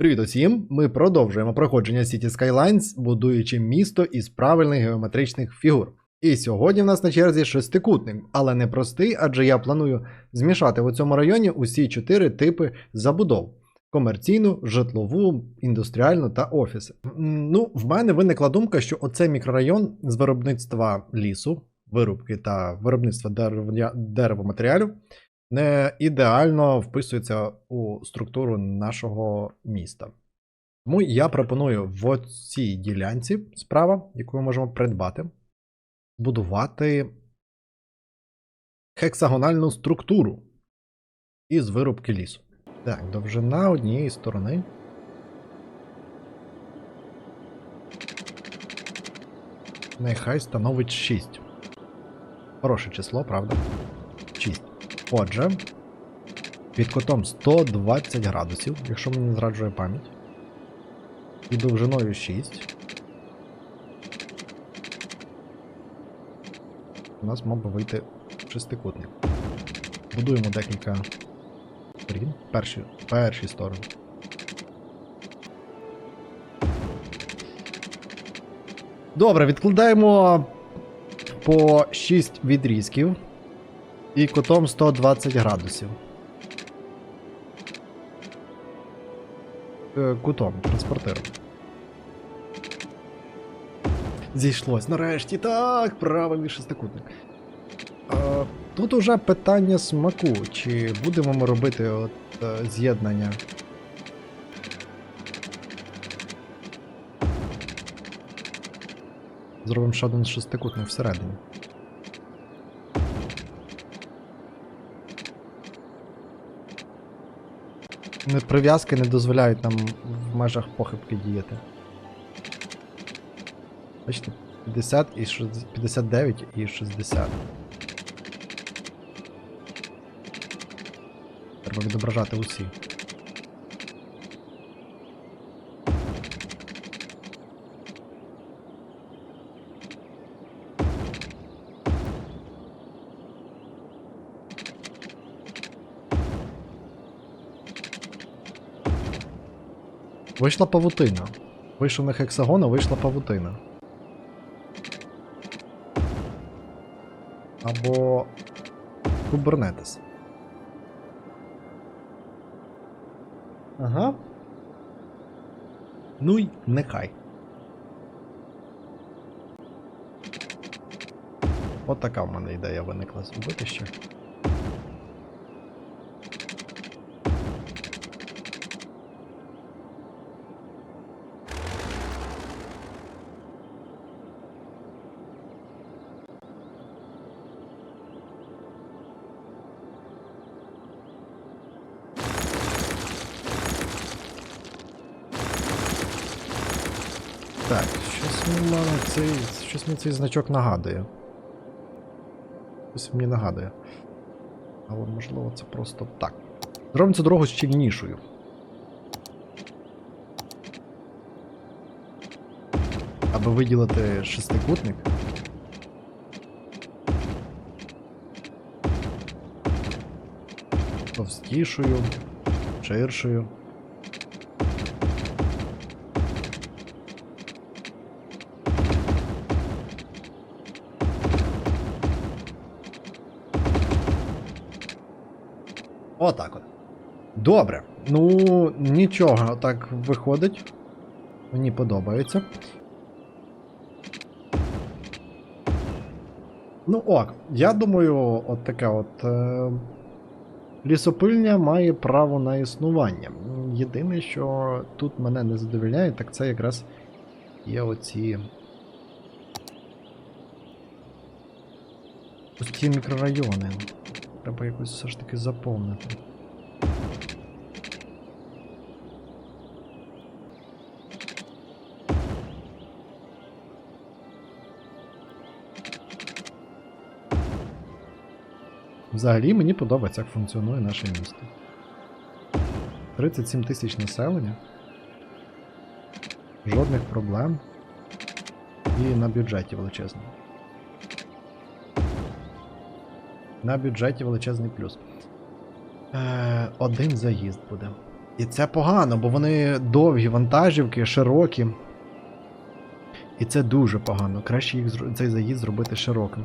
Привіт усім! Ми продовжуємо проходження City Skylines, будуючи місто із правильних геометричних фігур. І сьогодні в нас на черзі шестикутник, але не простий, адже я планую змішати в цьому районі усі чотири типи забудов: комерційну, житлову, індустріальну та офіси. Ну, в мене виникла думка, що оцей мікрорайон з виробництва лісу, вирубки та виробництва деревоматеріалів не ідеально вписується у структуру нашого міста. Тому я пропоную в цій ділянці справа, яку ми можемо придбати, будувати хексагональну структуру із вирубки лісу. Так, довжина однієї сторони. Нехай становить 6. Хороше число, правда? 6. Отже, під кутом 120 градусів, якщо мені не зраджує пам'ять. І довжиною 6. У нас мав би вийти шестикутник. Будуємо декілька сторін. Перші, перші сторони. Добре, відкладаємо по 6 відрізків і кутом 120 градусів. Е, Кутом, транспортиром. Зійшлось. Нарешті так, правильний шестикутник. Е, Тут уже питання смаку, чи будемо ми робити от, е, з'єднання. Зробимо ще один шестикутник всередині. Прив'язки не дозволяють нам в межах похибки діяти. Бачите, 50 і 60 59 і 60. Треба відображати усі. Вийшла павутина. Вийшов не хексагон, а вийшла павутина. Або Kubernetes. Ага. Ну й нехай. От така в мене ідея виникла зробити ще. Так, щось мене цей. Щось мені цей значок нагадує. Щось мені нагадує. Але можливо це просто так. Зробимо цю дорогу щільнішою. Аби виділити шестикутник. Товстішою, ширшою. Отак от. Добре. Ну, нічого так виходить. Мені подобається. Ну ок, я думаю, от таке от. Е... Лісопильня має право на існування. Єдине, що тут мене не задовільняє, так це якраз є оці. Ось ці мікрорайони. Треба якось все ж таки заповнити. Взагалі мені подобається, як функціонує наше місто. 37 тисяч населення. Жодних проблем. І на бюджеті величезному. На бюджеті величезний плюс. Е, один заїзд буде. І це погано, бо вони довгі вантажівки, широкі. І це дуже погано. Краще їх цей заїзд зробити широким.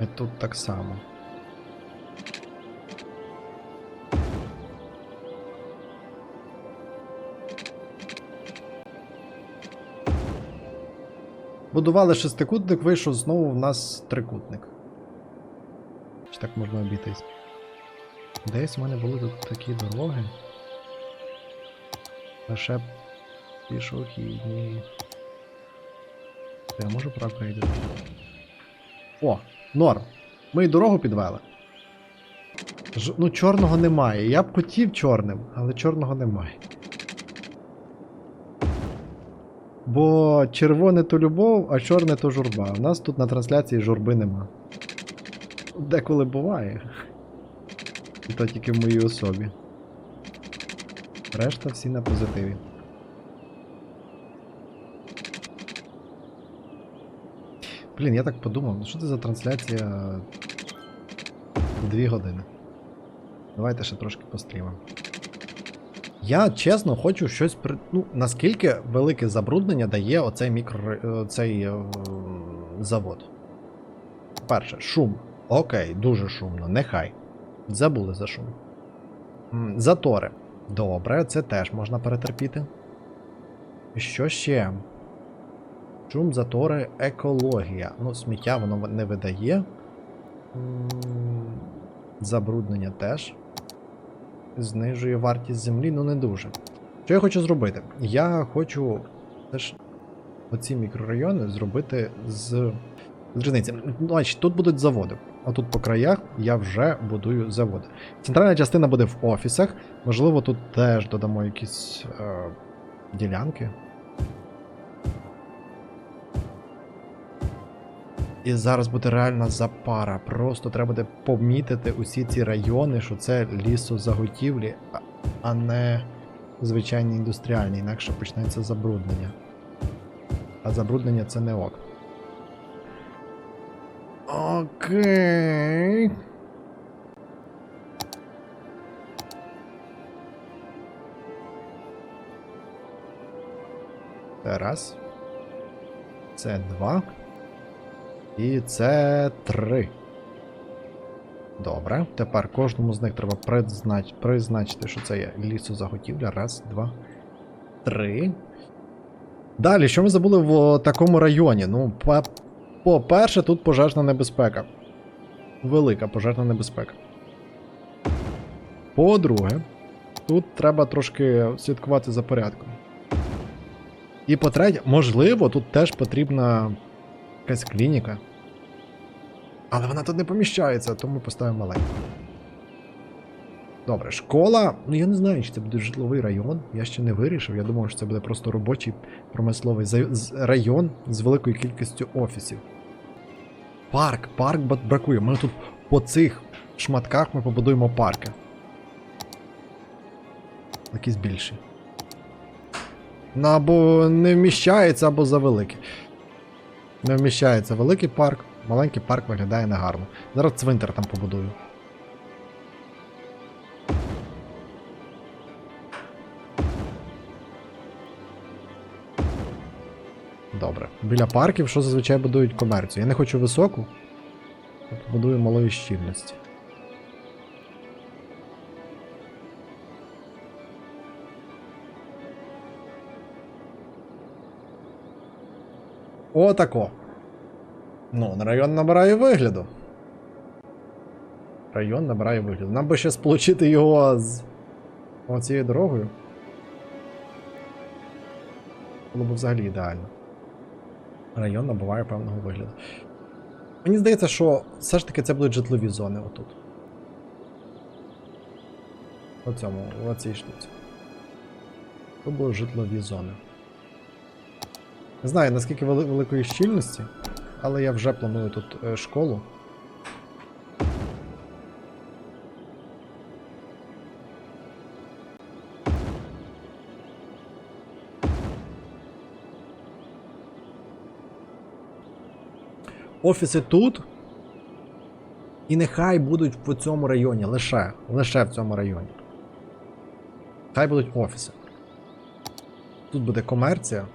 І тут так само. Будували шестикутник, вийшов знову в нас трикутник. Чи так можна обійтись? Десь в мене були тут такі дороги. Лише пішохідні. Я можу проапгрейдити? О, норм. Ми й дорогу підвели. Ж, ну, чорного немає. Я б хотів чорним, але чорного немає. Бо червоне то любов, а чорне то журба. У нас тут на трансляції журби нема. Деколи буває. І то тільки в моїй особі. Решта всі на позитиві. Блін, я так подумав, ну що це за трансляція? Дві години. Давайте ще трошки пострімимо. Я чесно хочу щось при. Ну, наскільки велике забруднення дає оцей мікро. цей е, завод. Перше, шум. Окей, дуже шумно, нехай. Забули за шум. Затори. Добре, це теж можна перетерпіти. Що ще? Шум, затори, екологія. Ну, сміття воно не видає. Забруднення теж. Знижує вартість землі, ну не дуже. Що я хочу зробити? Я хочу теж оці мікрорайони зробити з. Різниці. Значить, тут будуть заводи. А тут по краях я вже будую заводи. Центральна частина буде в офісах. Можливо, тут теж додамо якісь е, ділянки. І зараз буде реальна запара. Просто треба буде помітити усі ці райони, що це лісозаготівлі, а- не звичайні індустріальні, інакше почнеться забруднення. А забруднення це не ок. Окей. Це раз. Це два. І це три. Добре. Тепер кожному з них треба признач... призначити, що це є лісозаготівля. Раз, два, три. Далі, що ми забули в такому районі? Ну, по- по-перше, тут пожежна небезпека. Велика пожежна небезпека. По-друге, тут треба трошки слідкувати за порядком. І по-третє, можливо, тут теж потрібна якась клініка. Але вона тут не поміщається, тому поставимо маленьку. Добре, школа. Ну я не знаю, чи це буде житловий район. Я ще не вирішив. Я думав, що це буде просто робочий промисловий район з великою кількістю офісів. Парк, парк бракує. Ми тут по цих шматках ми побудуємо парки. Якісь більші. Ну або не вміщається, або завеликі. Не вміщається великий парк, маленький парк виглядає негарно. Зараз цвинтар там побудую. Добре. Біля парків, що зазвичай будують комерцію. Я не хочу високу, побудую малої щільності. Отако. Ну, район набирає вигляду. Район набирає вигляду. Нам би ще сполучити його з оцією дорогою. Було б взагалі ідеально. Район набуває певного вигляду. Мені здається, що все ж таки це будуть житлові зони отут. У цьому, у цій штуці. Це будуть житлові зони. Не знаю наскільки вели- великої щільності, але я вже планую тут е, школу. Офіси тут. І нехай будуть в цьому районі, лише, лише в цьому районі. Хай будуть офіси. Тут буде комерція.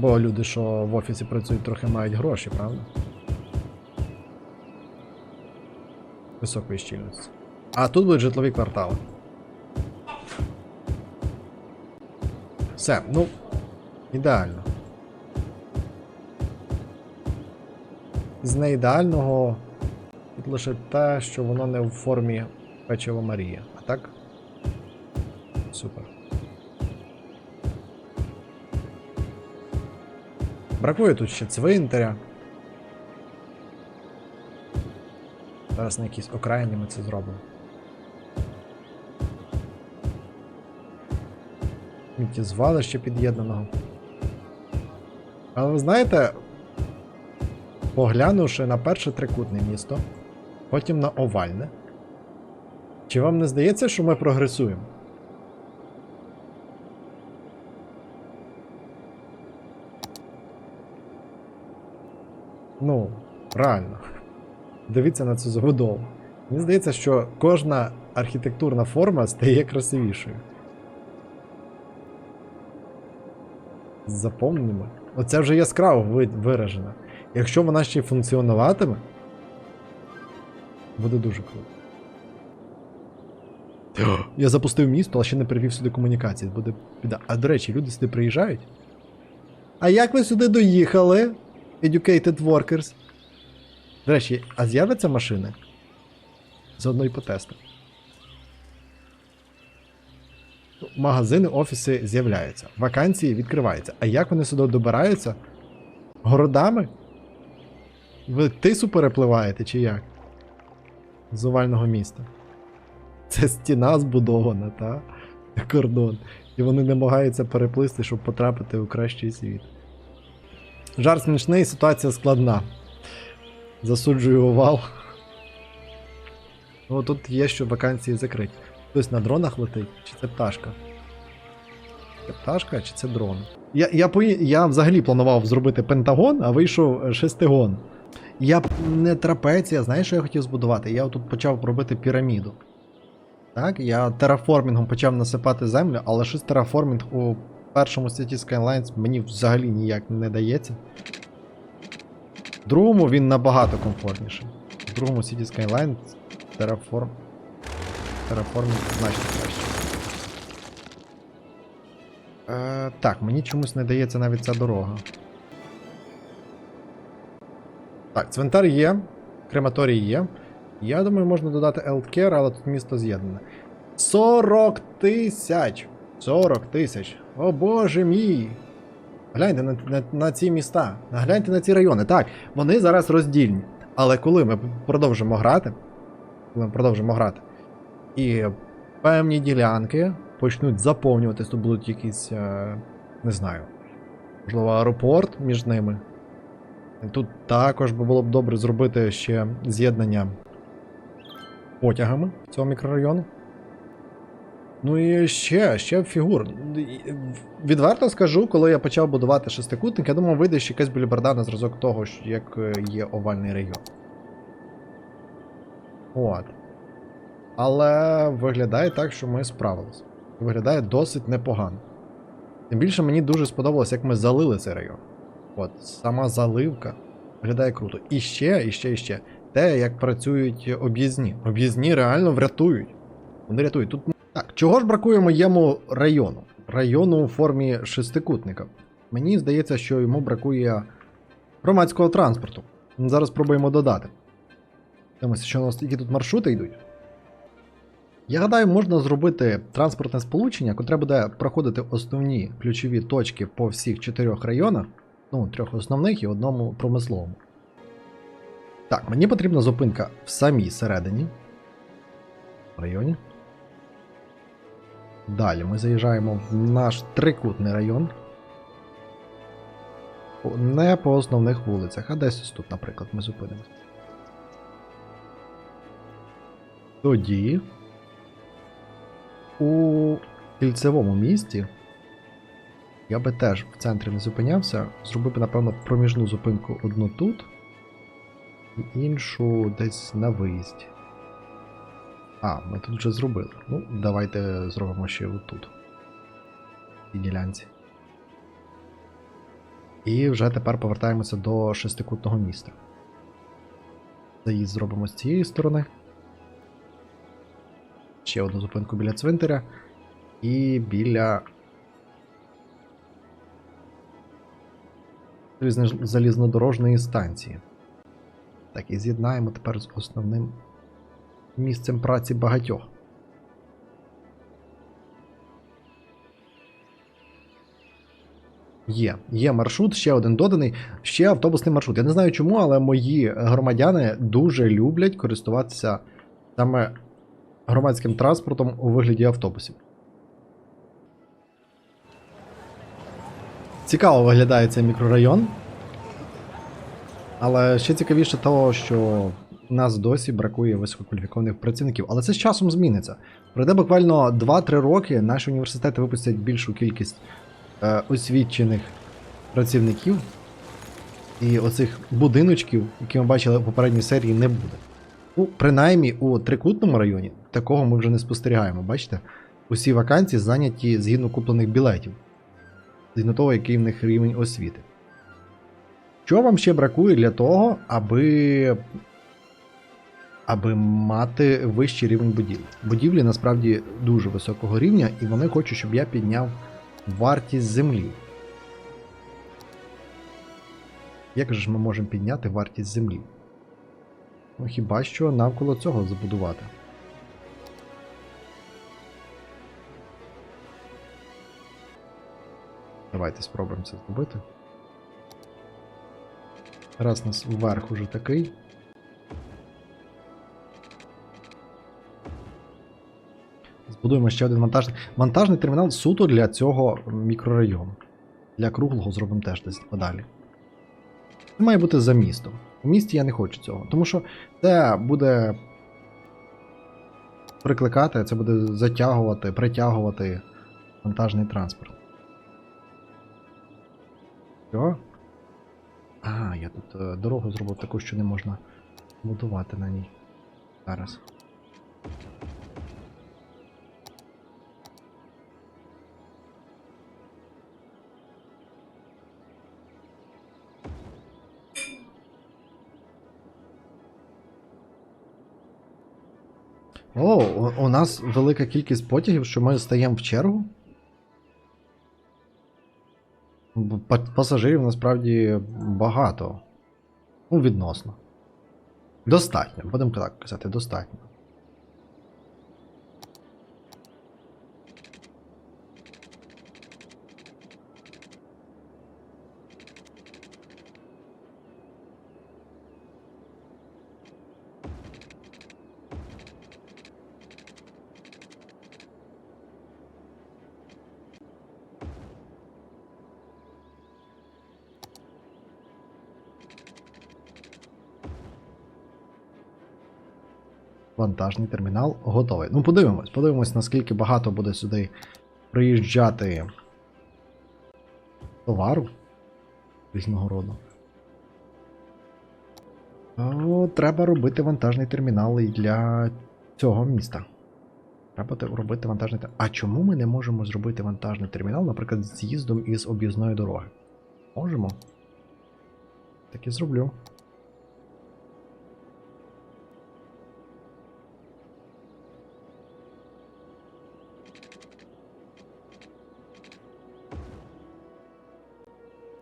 Бо люди, що в офісі працюють, трохи мають гроші, правда? Високої щільності. А тут будуть житлові квартали. Все, ну, ідеально. З неідеального тут лише те, що воно не в формі печива Марія. А так? Супер. Бракує тут ще цвинтаря. Зараз на якійсь окраїні ми це зробимо. Сміттєзвалище під'єднаного. Але ви знаєте, поглянувши на перше трикутне місто, потім на овальне, чи вам не здається, що ми прогресуємо? Ну, реально. Дивіться на цю забудову. Мені здається, що кожна архітектурна форма стає красивішою. Запомнимо. Оце вже яскраво ви- виражено. Якщо вона ще й функціонуватиме, буде дуже круто. Я запустив місто, але ще не привів сюди комунікації. Буде біда. А до речі, люди сюди приїжджають. А як ви сюди доїхали? Educated Workers. До речі, а з'являться машини? Заодно і потестимо. Магазини, офіси з'являються. Вакансії відкриваються. А як вони сюди добираються? Городами? Ви тису перепливаєте чи як? З овального міста. Це стіна збудована, та? Кордон. І вони намагаються переплисти, щоб потрапити у кращий світ. Жарт смішний, ситуація складна. Засуджую овал. Ну тут є, що вакансії закриті. Хтось на дронах летить, чи це пташка? Це пташка чи це дрон? Я, я, пої- я взагалі планував зробити пентагон, а вийшов е, шестигон. Я не трапеція, знаєш, що я хотів збудувати? Я тут почав робити піраміду. Так, я тераформінгом почав насипати землю, але щось тераформінг у першому City Skylines мені взагалі ніяк не дається. В другому він набагато комфортніший. В другому City Skylines Terraform. Terraforming значно краще. Е, так, мені чомусь не дається навіть ця дорога. Так, цвинтар є, крематорій є. Я думаю, можна додати Healthcare, але тут місто з'єднане. 40 тисяч! 40 тисяч! О боже мій! Гляньте на, на, на ці міста, гляньте на ці райони. Так, вони зараз роздільні. Але коли ми продовжимо грати, коли ми продовжимо грати, і певні ділянки почнуть заповнюватись, тут будуть якісь, е, не знаю, можливо, аеропорт між ними. Тут також би було б добре зробити ще з'єднання потягами цього мікрорайону. Ну і ще, ще фігур. Відверто скажу, коли я почав будувати шестикутник, я думав, вийде ще якась біліберда на зразок того, як е, є овальний район. От. Але виглядає так, що ми справилися. Виглядає досить непогано. Тим більше мені дуже сподобалось, як ми залили цей район. От, сама заливка виглядає круто. І ще, і ще, і ще. Те, як працюють об'їзні. Об'їзні реально врятують. Вони рятують. Тут так, чого ж бракує моєму району? Району у формі шестикутника. Мені здається, що йому бракує громадського транспорту. Зараз спробуємо додати. Дивимося, що у нас які тут маршрути йдуть. Я гадаю, можна зробити транспортне сполучення, котре буде проходити основні ключові точки по всіх чотирьох районах, ну, трьох основних і одному промисловому. Так, мені потрібна зупинка в самій середині. В районі. Далі ми заїжджаємо в наш трикутний район. Не по основних вулицях, а десь ось тут, наприклад, ми зупинимося. Тоді у кільцевому місті Я би теж в центрі не зупинявся. Зробив би, напевно, проміжну зупинку одну тут і іншу десь на виїзді. А, ми тут вже зробили. Ну, давайте зробимо ще отут. Цій ділянці. І вже тепер повертаємося до шестикутного міста. Заїзд зробимо з цієї сторони. Ще одну зупинку біля цвинтаря. І біля. залізно- залізнодорожної станції. Так, і з'єднаємо тепер з основним місцем праці багатьох. Є, є маршрут, ще один доданий, ще автобусний маршрут. Я не знаю чому, але мої громадяни дуже люблять користуватися саме громадським транспортом у вигляді автобусів. Цікаво виглядає цей мікрорайон. Але ще цікавіше того, що нас досі бракує висококваліфікованих працівників. Але це з часом зміниться. Пройде буквально 2-3 роки наші університети випустять більшу кількість е, освічених працівників. І оцих будиночків, які ми бачили в попередній серії, не буде. Ну, принаймні у трикутному районі такого ми вже не спостерігаємо. Бачите? Усі вакансії зайняті згідно куплених білетів, згідно того, який в них рівень освіти. Що вам ще бракує для того, аби, аби мати вищий рівень будівлі? Будівлі насправді дуже високого рівня, і вони хочуть, щоб я підняв вартість землі. Як же ж ми можемо підняти вартість землі? Ну, хіба що навколо цього забудувати. Давайте спробуємо це зробити. Раз у нас вверх уже такий. Збудуємо ще один вантажний. Вантажний термінал суто для цього мікрорайону. Для круглого зробимо теж десь подалі. Це має бути за містом. У місті я не хочу цього, тому що це буде прикликати, це буде затягувати, притягувати вантажний транспорт. Що? А, я тут е, дорогу зробив таку, що не можна будувати на ній. Зараз. О, у, нас велика кількість потягів, що ми стаємо в чергу. Па- Пасажирів насправді багато. Ну, відносно. Достатньо, будемо так казати, достатньо. Вантажний термінал готовий. Ну, подивимось, подивимось, наскільки багато буде сюди приїжджати товару різного роду. О, треба робити вантажний термінал і для цього міста. Треба робити вантажний термінал. А чому ми не можемо зробити вантажний термінал, наприклад, з з'їздом із об'їзної дороги? Можемо. Так і зроблю.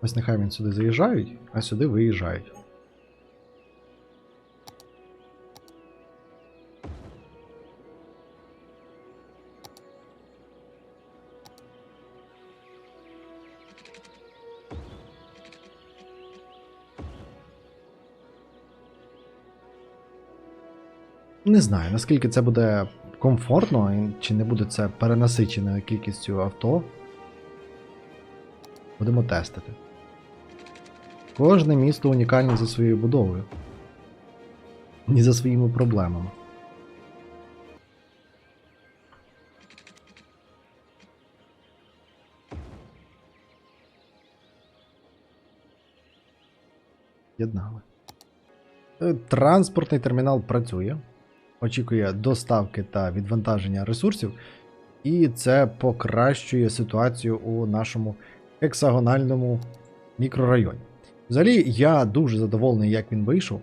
Ось нехай він сюди заїжджають, а сюди виїжджають. Не знаю, наскільки це буде комфортно, чи не буде це перенасиченою кількістю авто. Будемо тестити. Кожне місто унікальне за своєю будовою і за своїми проблемами. Єднали. Е, транспортний термінал працює, очікує доставки та відвантаження ресурсів, і це покращує ситуацію у нашому ексагональному мікрорайоні. Взагалі, я дуже задоволений, як він вийшов.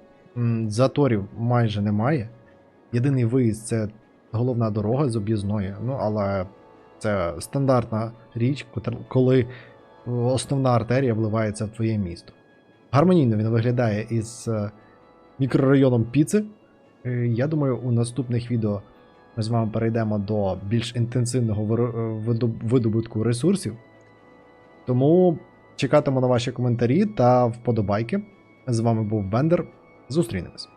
Заторів майже немає. Єдиний виїзд це головна дорога з об'їзної. Ну, але це стандартна річ, коли основна артерія вливається в твоє місто. Гармонійно він виглядає із е, мікрорайоном Піци. Е, Я думаю, у наступних відео ми з вами перейдемо до більш інтенсивного е, видобутку ресурсів. Тому чекатиму на ваші коментарі та вподобайки. З вами був Бендер. Зустрінемось.